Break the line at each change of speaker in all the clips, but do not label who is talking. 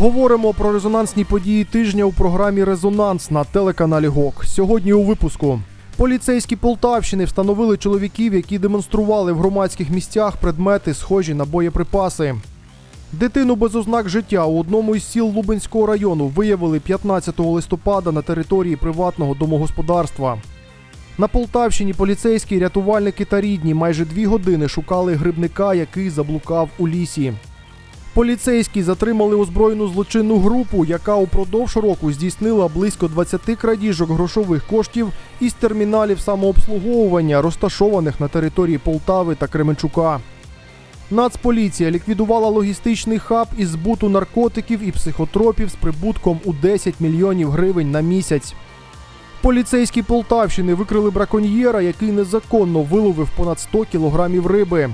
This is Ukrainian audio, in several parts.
Говоримо про резонансні події тижня у програмі Резонанс на телеканалі ГОК. Сьогодні у випуску. Поліцейські Полтавщини встановили чоловіків, які демонстрували в громадських місцях предмети, схожі на боєприпаси. Дитину без ознак життя у одному із сіл Лубенського району виявили 15 листопада на території приватного домогосподарства. На Полтавщині поліцейські рятувальники та рідні майже дві години шукали грибника, який заблукав у лісі. Поліцейські затримали озброєну злочинну групу, яка упродовж року здійснила близько 20 крадіжок грошових коштів із терміналів самообслуговування, розташованих на території Полтави та Кременчука. Нацполіція ліквідувала логістичний хаб із збуту наркотиків і психотропів з прибутком у 10 мільйонів гривень на місяць. Поліцейські Полтавщини викрили браконьєра, який незаконно виловив понад 100 кілограмів риби.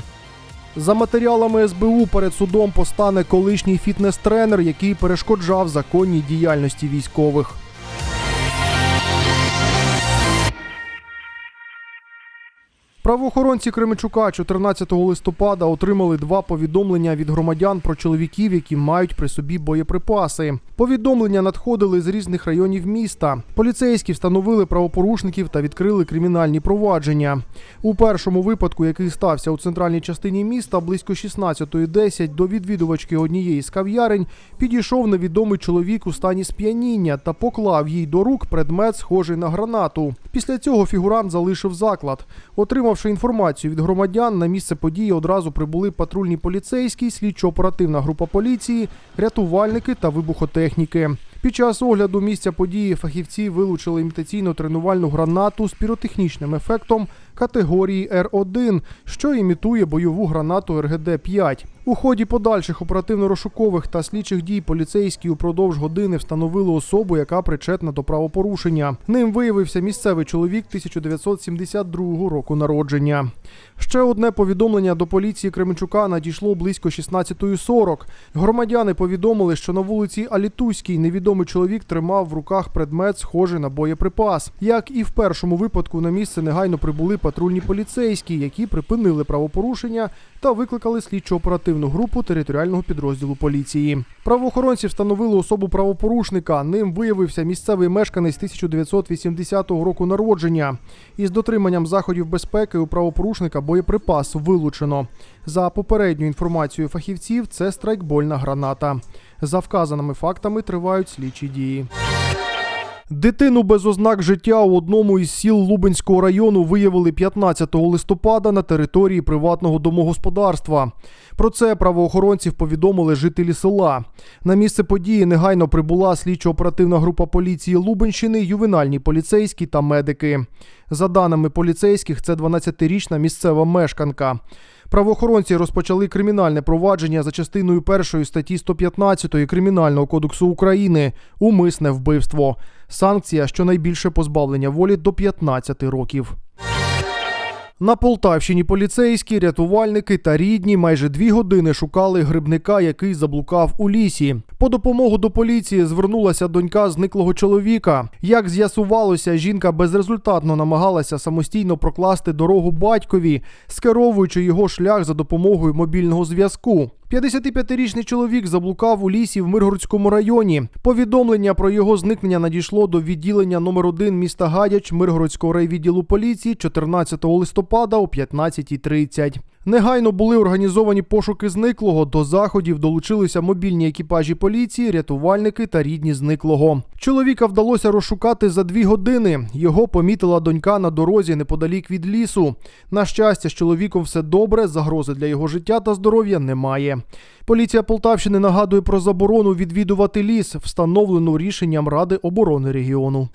За матеріалами СБУ перед судом постане колишній фітнес-тренер, який перешкоджав законній діяльності військових. Правоохоронці Кременчука 14 листопада отримали два повідомлення від громадян про чоловіків, які мають при собі боєприпаси. Повідомлення надходили з різних районів міста. Поліцейські встановили правопорушників та відкрили кримінальні провадження. У першому випадку, який стався у центральній частині міста, близько 16.10 до відвідувачки однієї з кав'ярень підійшов невідомий чоловік у стані сп'яніння та поклав їй до рук предмет, схожий на гранату. Після цього фігурант залишив заклад. Отримавши інформацію від громадян, на місце події одразу прибули патрульні поліцейські, слідчо-оперативна група поліції, рятувальники та вибухотехніки. Під час огляду місця події фахівці вилучили імітаційну тренувальну гранату з піротехнічним ефектом категорії Р1, що імітує бойову гранату РГД-5. У ході подальших оперативно-розшукових та слідчих дій поліцейські упродовж години встановили особу, яка причетна до правопорушення. Ним виявився місцевий чоловік 1972 року народження. Ще одне повідомлення до поліції Кременчука надійшло близько 16.40. Громадяни повідомили, що на вулиці Алітуській невідомий чоловік тримав в руках предмет, схожий на боєприпас. Як і в першому випадку, на місце негайно прибули патрульні поліцейські, які припинили правопорушення та викликали слідчо-оперативну групу територіального підрозділу поліції. Правоохоронці встановили особу правопорушника. Ним виявився місцевий мешканець 1980 року народження. Із дотриманням заходів безпеки у правопорушника боєприпас вилучено. За попередньою інформацією фахівців, це страйкбольна граната. За вказаними фактами тривають слідчі дії. Дитину без ознак життя у одному із сіл Лубенського району виявили 15 листопада на території приватного домогосподарства. Про це правоохоронців повідомили жителі села. На місце події негайно прибула слідчо-оперативна група поліції Лубенщини, ювенальні поліцейські та медики. За даними поліцейських, це 12-річна місцева мешканка. Правоохоронці розпочали кримінальне провадження за частиною першої статті 115 Кримінального кодексу України умисне вбивство. Санкція щонайбільше позбавлення волі до 15 років. На Полтавщині поліцейські, рятувальники та рідні майже дві години шукали грибника, який заблукав у лісі. По допомогу до поліції звернулася донька зниклого чоловіка. Як з'ясувалося, жінка безрезультатно намагалася самостійно прокласти дорогу батькові, скеровуючи його шлях за допомогою мобільного зв'язку. 55-річний чоловік заблукав у лісі в Миргородському районі. Повідомлення про його зникнення надійшло до відділення номер 1 міста Гадяч Миргородського райвідділу поліції 14 листопада о 15.30. Негайно були організовані пошуки зниклого. До заходів долучилися мобільні екіпажі поліції, рятувальники та рідні зниклого. Чоловіка вдалося розшукати за дві години. Його помітила донька на дорозі неподалік від лісу. На щастя, з чоловіком все добре, загрози для його життя та здоров'я немає. Поліція Полтавщини нагадує про заборону відвідувати ліс, встановлену рішенням Ради оборони регіону.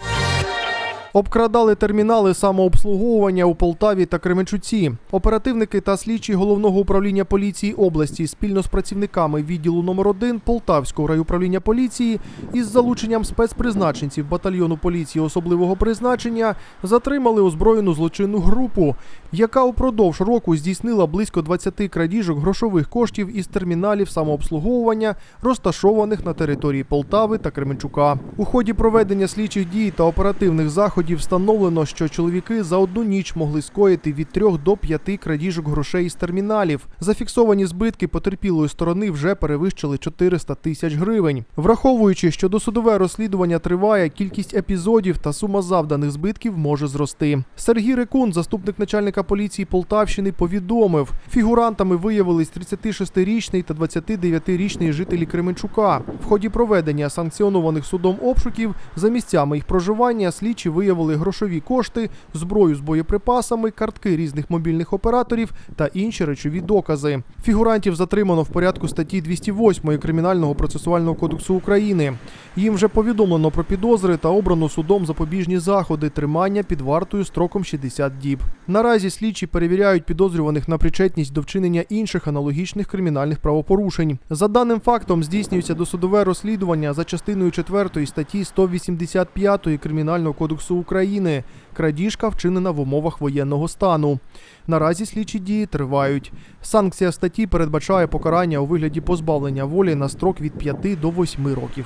Обкрадали термінали самообслуговування у Полтаві та Кременчуці. Оперативники та слідчі головного управління поліції області спільно з працівниками відділу номер 1 Полтавського райуправління поліції із залученням спецпризначенців батальйону поліції особливого призначення затримали озброєну злочинну групу, яка упродовж року здійснила близько 20 крадіжок грошових коштів із терміналів самообслуговування, розташованих на території Полтави та Кременчука. У ході проведення слідчих дій та оперативних заходів заходів встановлено, що чоловіки за одну ніч могли скоїти від трьох до п'яти крадіжок грошей із терміналів. Зафіксовані збитки потерпілої сторони вже перевищили 400 тисяч гривень. Враховуючи, що досудове розслідування триває, кількість епізодів та сума завданих збитків може зрости. Сергій Рекун, заступник начальника поліції Полтавщини, повідомив, фігурантами виявились 36-річний та 29-річний жителі Кременчука. В ході проведення санкціонованих судом обшуків за місцями їх проживання слідчі виявили грошові кошти, зброю з боєприпасами, картки різних мобільних операторів та інші речові докази. Фігурантів затримано в порядку статті 208 Кримінального процесуального кодексу України. Їм вже повідомлено про підозри та обрано судом запобіжні заходи тримання під вартою строком 60 діб. Наразі слідчі перевіряють підозрюваних на причетність до вчинення інших аналогічних кримінальних правопорушень. За даним фактом здійснюється досудове розслідування за частиною 4 статті 185 Кримінального кодексу України. Крадіжка вчинена в умовах воєнного стану. Наразі слідчі дії тривають. Санкція статті передбачає покарання у вигляді позбавлення волі на строк від 5 до 8 років.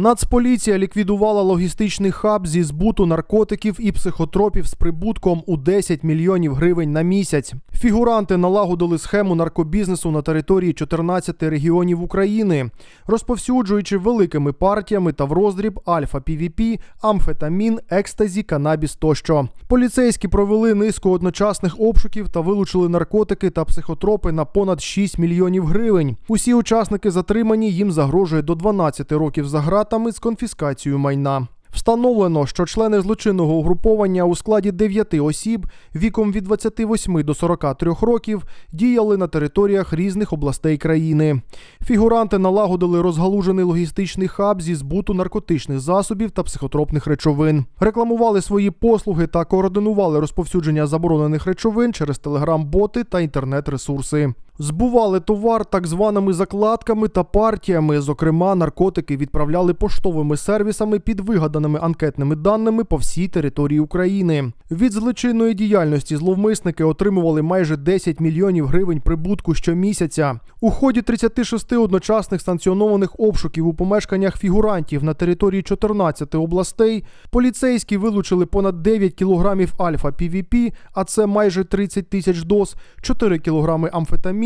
Нацполіція ліквідувала логістичний хаб зі збуту наркотиків і психотропів з прибутком у 10 мільйонів гривень на місяць. Фігуранти налагодили схему наркобізнесу на території 14 регіонів України, розповсюджуючи великими партіями та в роздріб альфа пвп амфетамін, екстазі, канабіс тощо. Поліцейські провели низку одночасних обшуків та вилучили наркотики та психотропи на понад 6 мільйонів гривень. Усі учасники затримані їм загрожує до 12 років за ґратами з конфіскацією майна. Встановлено, що члени злочинного угруповання у складі 9 осіб віком від 28 до 43 років діяли на територіях різних областей країни. Фігуранти налагодили розгалужений логістичний хаб зі збуту наркотичних засобів та психотропних речовин, рекламували свої послуги та координували розповсюдження заборонених речовин через телеграм-боти та інтернет-ресурси. Збували товар так званими закладками та партіями. Зокрема, наркотики відправляли поштовими сервісами під вигаданими анкетними даними по всій території України. Від злочинної діяльності зловмисники отримували майже 10 мільйонів гривень прибутку щомісяця. У ході 36 одночасних санкціонованих обшуків у помешканнях фігурантів на території 14 областей поліцейські вилучили понад 9 кілограмів альфа пвп а це майже 30 тисяч доз, 4 кілограми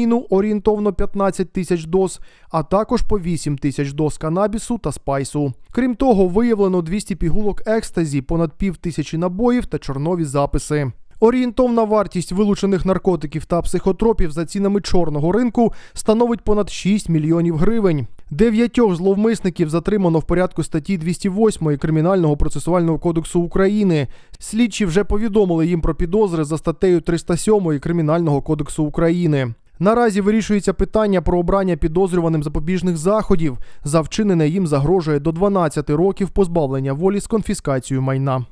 амфетаміну, орієнтовно 15 тисяч доз, а також по 8 тисяч доз канабісу та спайсу. Крім того, виявлено 200 пігулок екстазі, понад пів тисячі набоїв та чорнові записи. Орієнтовна вартість вилучених наркотиків та психотропів за цінами чорного ринку становить понад 6 мільйонів гривень. Дев'ятьох зловмисників затримано в порядку статті 208 Кримінального процесуального кодексу України. Слідчі вже повідомили їм про підозри за статтею 307 Кримінального кодексу України. Наразі вирішується питання про обрання підозрюваним запобіжних заходів. За вчинене їм загрожує до 12 років позбавлення волі з конфіскацією майна.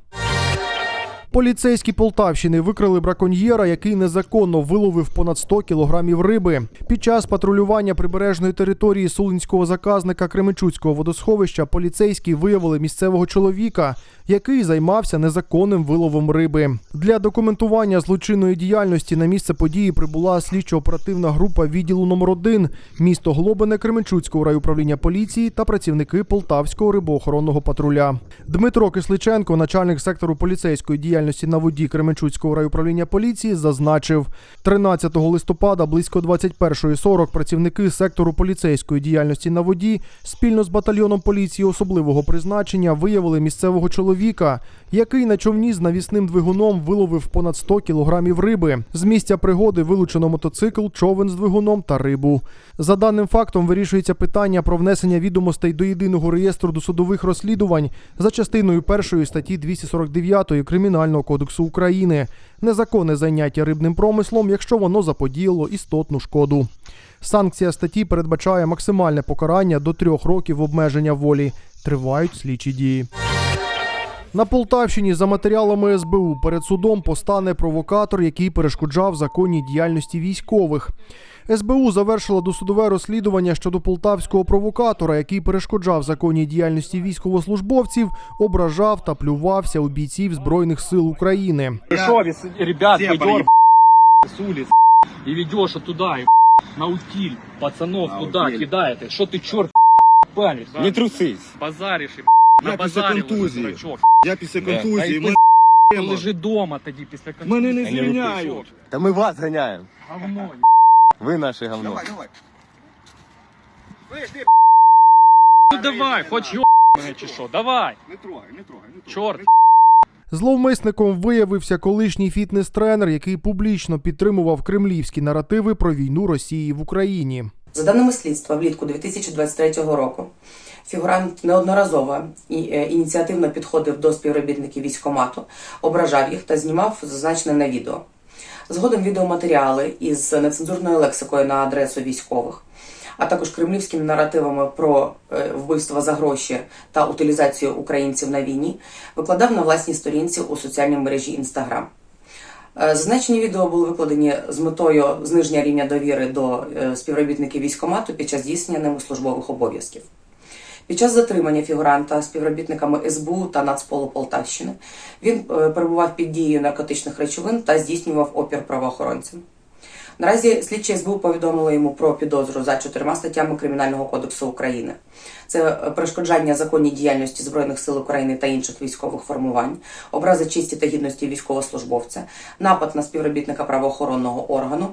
Поліцейські Полтавщини викрили браконьєра, який незаконно виловив понад 100 кілограмів риби. Під час патрулювання прибережної території сулинського заказника Кременчуцького водосховища поліцейські виявили місцевого чоловіка, який займався незаконним виловом риби. Для документування злочинної діяльності на місце події прибула слідчо-оперативна група відділу номер 1 місто Глобине Кременчуцького райуправління поліції та працівники Полтавського рибоохоронного патруля. Дмитро Кисличенко, начальник сектору поліцейської діяльності на воді Кременчуцького райуправління поліції, зазначив, 13 листопада близько 21.40 працівники сектору поліцейської діяльності на воді спільно з батальйоном поліції особливого призначення виявили місцевого чоловіка, який на човні з навісним двигуном виловив понад 100 кілограмів риби. З місця пригоди вилучено мотоцикл, човен з двигуном та рибу. За даним фактом вирішується питання про внесення відомостей до єдиного реєстру досудових розслідувань за частиною першої статті 249 Кримінального кодексу України. Незаконне заняття рибним промислом, якщо воно заподіяло істотну шкоду. Санкція статті передбачає максимальне покарання до трьох років обмеження волі. Тривають слідчі дії. На Полтавщині за матеріалами СБУ перед судом постане провокатор, який перешкоджав законній діяльності військових. СБУ завершила досудове розслідування щодо полтавського провокатора, який перешкоджав законній діяльності військовослужбовців, ображав та плювався у бійців збройних сил України.
С- ребят улиц и туда, и на утиль пацанов туда
утиль.
кидает. Что ты, черт, палишь?
Не трусись.
Базаришь и
Я після контузії. Я після контузії.
Лежи дома тоді після контузії.
Мене
не
звільняють.
Та ми вас ганяємо.
Говно.
Ви наше говно.
давай.
Ну давай, хоч йо мене чи що, давай.
Не трогай, не трогай, не трогай.
Чорт.
Зловмисником виявився колишній фітнес-тренер, який публічно підтримував кремлівські наративи про війну Росії в Україні.
За даними слідства, влітку 2023 року фігурант неодноразово і е, ініціативно підходив до співробітників військкомату, ображав їх та знімав зазначене на відео. Згодом відеоматеріали із нецензурною лексикою на адресу військових, а також кремлівськими наративами про е, вбивство за гроші та утилізацію українців на війні викладав на власній сторінці у соціальній мережі Instagram. Е, Зазначені відео були викладені з метою зниження рівня довіри до е, співробітників військкомату під час здійснення ними службових обов'язків. Під час затримання фігуранта співробітниками СБУ та Нацполу Полтавщини він е, перебував під дією наркотичних речовин та здійснював опір правоохоронцям. Наразі слідчі СБУ повідомили йому про підозру за чотирма статтями Кримінального кодексу України: це е, перешкоджання законній діяльності збройних сил України та інших військових формувань, образи честі та гідності військовослужбовця, напад на співробітника правоохоронного органу,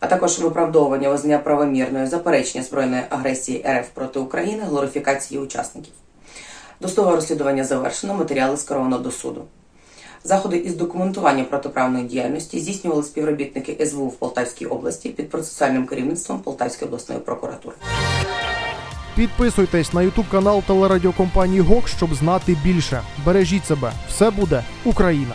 а також виправдовування визнання правомірної заперечення збройної агресії РФ проти України, глорифікації учасників. Досудове розслідування завершено, матеріали скеровано до суду. Заходи із документування протиправної діяльності здійснювали співробітники СВУ в Полтавській області під процесуальним керівництвом Полтавської обласної прокуратури.
Підписуйтесь на ютуб канал телерадіокомпанії ГОК, щоб знати більше. Бережіть себе, все буде Україна.